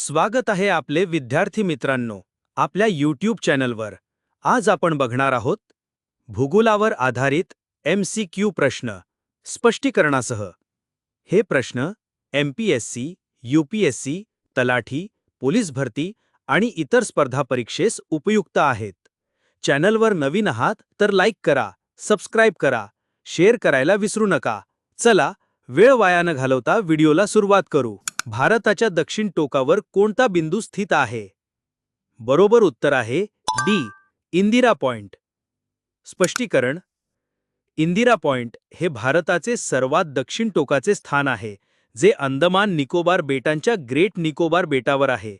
स्वागत आहे आपले विद्यार्थी मित्रांनो आपल्या यूट्यूब चॅनलवर. आज आपण बघणार आहोत भूगोलावर आधारित एम सी क्यू प्रश्न स्पष्टीकरणासह. हे प्रश्न M P S C U P S C तलाठी पोलीस भरती आणि इतर स्पर्धा परीक्षेस उपयुक्त आहेत. चॅनलवर नवीन आहात तर लाईक करा सबस्क्राईब करा शेअर करायला विसरू नका. चला वेळ वाया न घालवता व्हिडिओला सुरुवात करू. भारताच्या दक्षिण टोकावर कोणता बिंदू स्थित आहे? बरोबर उत्तर आहे डी इंदिरा पॉइंट. स्पष्टीकरण इंदिरा पॉइंट हे भारताचे सर्वात दक्षिण टोकाचे स्थान आहे जे अंदमान निकोबार बेटांच्या ग्रेट निकोबार बेटावर आहे.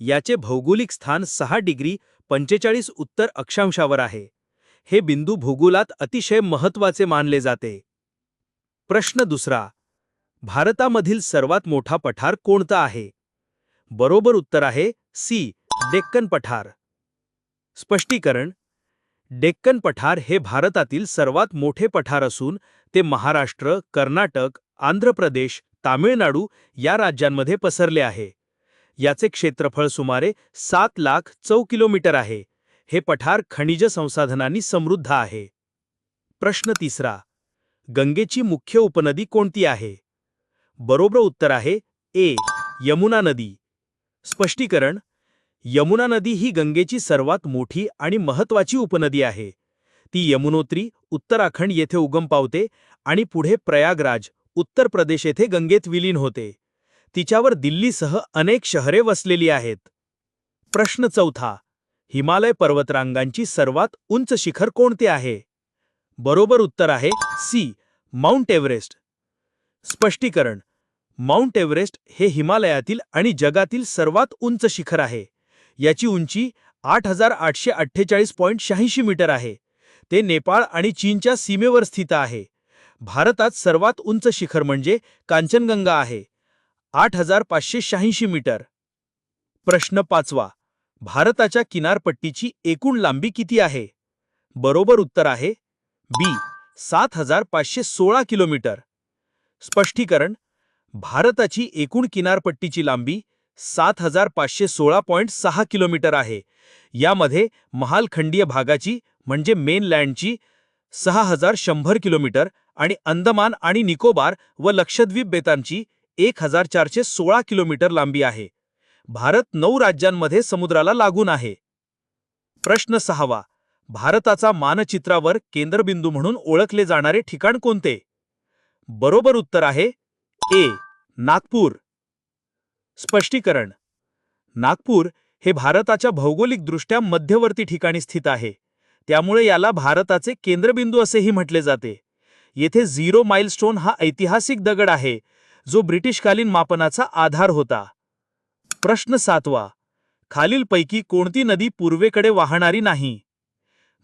याचे भौगोलिक स्थान सहा डिग्री पंचेचाळीस उत्तर अक्षांशावर आहे. हे बिंदू भूगोलात अतिशय महत्त्वाचे मानले जाते. प्रश्न दुसरा भारतामधील सर्वात मोठा पठार कोणता आहे? बरोबर उत्तर आहे सी डेक्कन पठार. स्पष्टीकरण डेक्कन पठार हे भारतातील सर्वात मोठे पठार असून ते महाराष्ट्र कर्नाटक आंध्र प्रदेश तामिळनाडू या राज्यांमध्ये पसरले आहे. याचे क्षेत्रफळ सुमारे सात लाख चौ किलोमीटर आहे. हे पठार खनिज संसाधनांनी समृद्ध आहे. प्रश्न तिसरा गंगेची मुख्य उपनदी कोणती आहे? बरोबर उत्तर आहे ए यमुना नदी. स्पष्टीकरण यमुना नदी ही गंगेची सर्वात मोठी आणि महत्त्वाची उपनदी आहे. ती यमुनोत्री उत्तराखंड येथे उगम पावते आणि पुढे प्रयागराज उत्तर प्रदेश येथे गंगेत विलीन होते. तिच्यावर दिल्लीसह अनेक शहरे वसलेली आहेत. प्रश्न चौथा हिमालय पर्वतरांगांची सर्वात उंच शिखर कोणते आहे? बरोबर उत्तर आहे सी माउंट एव्हरेस्ट. स्पष्टीकरण. माउंट एव्हरेस्ट हे हिमालयातील आणि जगातील सर्वात उंच शिखर आहे. याची उंची आठ हजार आठशे अठ्ठेचाळीस पॉईंट शहाऐंशी मीटर आहे. ते नेपाळ आणि चीनच्या सीमेवर स्थित आहे. भारतात सर्वात उंच शिखर म्हणजे कांचनगंगा आहे. आठ हजार पाचशे शहाऐंशी मीटर. प्रश्न पाचवा. भारताच्या किनारपट्टीची एकूण लांबी किती आहे? बरोबर उत्तर आहे बी. सात हजार पाचशे सोळा किलोमीटर. स्पष्टीकरण भारताची एकूण किनारपट्टीची लांबी सात हजार पाचशे सोळा पॉईंट सहा किलोमीटर आहे. यामध्ये महालखंडीय भागाची म्हणजे मेनलँडची सहा हजार शंभर किलोमीटर आणि अंदमान आणि निकोबार व लक्षद्वीप बेतांची एक हजार चारशे सोळा किलोमीटर लांबी आहे. भारत नऊ राज्यांमध्ये समुद्राला लागून आहे. प्रश्न सहावा भारताचा मानचित्रावर केंद्रबिंदू म्हणून ओळखले जाणारे ठिकाण कोणते? बरोबर उत्तर आहे ए नागपूर. स्पष्टीकरण. नागपूर हे भारताच्या भौगोलिकदृष्ट्या मध्यवर्ती ठिकाणी स्थित आहे. त्यामुळे याला भारताचे केंद्रबिंदू असेही म्हटले जाते. येथे झिरो माइलस्टोन हा ऐतिहासिक दगड आहे जो ब्रिटिशकालीन मापनाचा आधार होता. प्रश्न सातवा. खालीलपैकी कोणती नदी पूर्वेकडे वाहणारी नाही?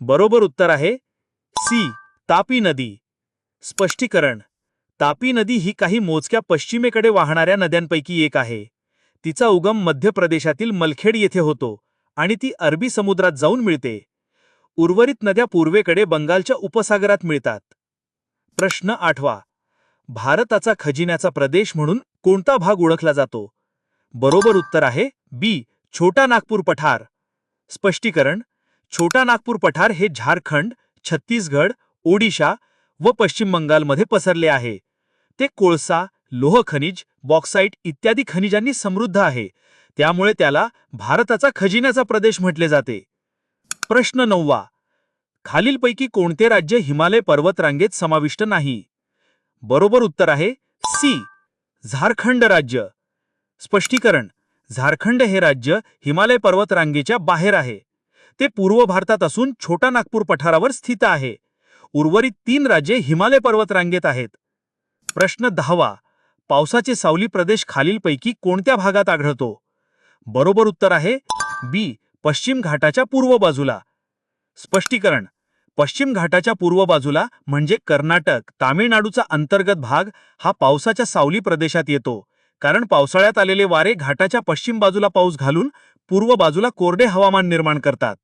बरोबर उत्तर आहे सी तापी नदी. स्पष्टीकरण. तापी नदी ही काही मोजक्या पश्चिमेकडे वाहणाऱ्या नद्यांपैकी एक आहे. तिचा उगम मध्य प्रदेशातील मलखेड येथे होतो आणि ती अरबी समुद्रात जाऊन मिळते. उर्वरित नद्या पूर्वेकडे बंगालच्या उपसागरात मिळतात. प्रश्न आठवा. भारताचा खजिन्याचा प्रदेश म्हणून कोणता भाग ओळखला जातो? बरोबर उत्तर आहे बी. छोटा नागपूर पठार. स्पष्टीकरण. छोटा नागपूर पठार हे झारखंड छत्तीसगड ओडिशा व पश्चिम बंगालमध्ये पसरले आहे. ते कोळसा लोह खनिज बॉक्साईट इत्यादी खनिजांनी समृद्ध आहे. त्यामुळे त्याला भारताचा खजिन्याचा प्रदेश म्हटले जाते. प्रश्न नववा. खालीलपैकी कोणते राज्य हिमालय पर्वतरांगेत समाविष्ट नाही? बरोबर उत्तर आहे सी. झारखंड राज्य. स्पष्टीकरण. झारखंड हे राज्य हिमालय पर्वतरांगेच्या बाहेर आहे. ते पूर्व भारतात असून छोटा नागपूर पठारावर स्थित आहे. उर्वरित तीन राज्ये हिमालय पर्वतरांगेत आहेत. प्रश्न दहावा. पावसाचे सावली प्रदेश खालीलपैकी कोणत्या भागात आढळतो? बरोबर उत्तर आहे बी. पश्चिम घाटाच्या पूर्व बाजूला. स्पष्टीकरण. पश्चिम घाटाच्या पूर्व बाजूला म्हणजे कर्नाटक तामिळनाडूचा अंतर्गत भाग हा पावसाच्या सावली प्रदेशात येतो. कारण पावसाळ्यात आलेले वारे घाटाच्या पश्चिम बाजूला पाऊस घालून पूर्व बाजूला कोरडे हवामान निर्माण करतात.